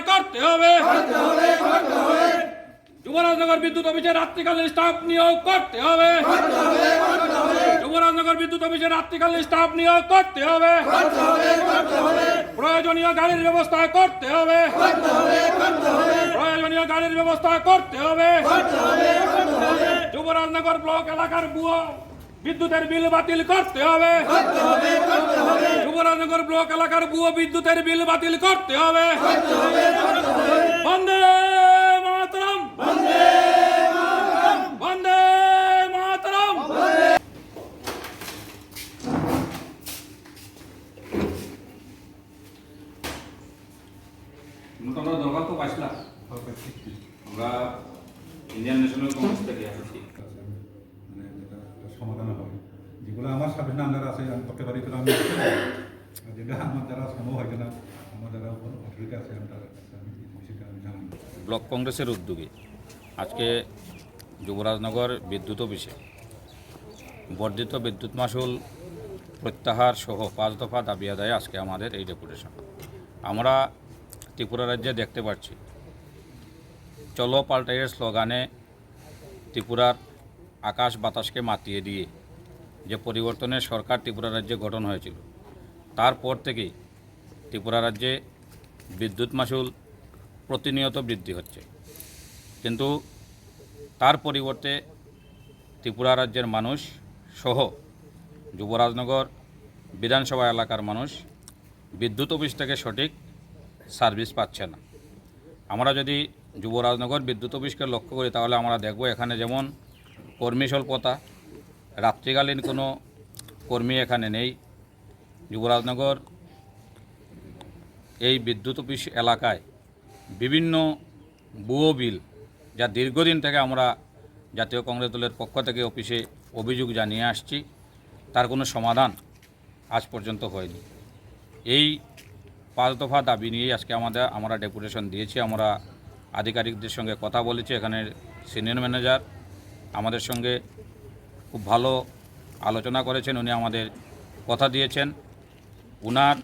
আদায় করতে হবে। যুবরাজনগর বিদ্যুৎ অফিসে রাত্রিকালীন স্টাফ নিয়োগ করতে হবে। যুবরাজনগর বিদ্যুৎ অফিসে রাত্রিকালীন স্টাফ নিয়োগ করতে হবে। প্রয়োজনীয় গাড়ির ব্যবস্থা করতে হবে। প্রয়োজনীয় গাড়ির ব্যবস্থা করতে হবে। যুবরাজনগর ব্লক এলাকার বুয়া বিদ্যুতের বিল বাতিল করতে হবে। যুবরাজনগর ব্লক এলাকার বুয়ো বিদ্যুতের বিল বাতিল করতে হবে। বন্দে মাতরম। বন্দে মাতরম। তোমরা দরকার তো পাইছিলা আমরা ইন্ডিয়ান ন্যাশনাল কংগ্রেস থেকে আসছি। মানে সমাধান হয় যেগুলো আমার সামনে আন্ডার আছে আমি করতে পারি আমি ব্লক কংগ্রেসের উদ্যোগে আজকে যুবরাজনগর বিদ্যুৎ অফিসে বর্ধিত বিদ্যুৎ মাসুল প্রত্যাহার সহ পাঁচ দফা দাবি আদায় আজকে আমাদের এই ডেপুটেশন। আমরা ত্রিপুরা রাজ্যে দেখতে পাচ্ছি, চলো পাল্টাইয়ের স্লোগানে ত্রিপুরার আকাশ বাতাসকে মাতিয়ে দিয়ে যে পরিবর্তনের সরকার ত্রিপুরা রাজ্যে গঠন হয়েছিল তারপর থেকেই ত্রিপুরা রাজ্যে বিদ্যুৎ মাসুল প্রতিনিয়ত বৃদ্ধি হচ্ছে। কিন্তু তার পরিবর্তে ত্রিপুরা রাজ্যের মানুষ সহ যুবরাজনগর, বিধানসভা এলাকার মানুষ বিদ্যুৎ অফিস থেকে সঠিক সার্ভিস পাচ্ছে না। আমরা যদি যুবরাজনগর বিদ্যুৎ অফিসকে লক্ষ্য করি, তাহলে আমরা দেখব এখানে যেমন কর্মী স্বল্পতা, রাত্রিকালীন কোনো কর্মী এখানে নেই। যুবরাজনগর এই বিদ্যুৎ অফিস এলাকায় বিভিন্ন বুয়ো বিল যা দীর্ঘদিন থেকে আমরা জাতীয় কংগ্রেস দলের পক্ষ থেকে অফিসে অভিযোগ জানিয়ে আসছি, তার কোনো সমাধান আজ পর্যন্ত হয়নি। এই পাঁচ দফা দাবি নিয়েই আজকে আমাদের, আমরা ডেপুটেশন দিয়েছি, আমরা আধিকারিকদের সঙ্গে কথা বলেছি এখানের সিনিয়র ম্যানেজার আমাদের সঙ্গে খুব ভালো আলোচনা করেছেন, উনি আমাদের কথা দিয়েছেন। উনার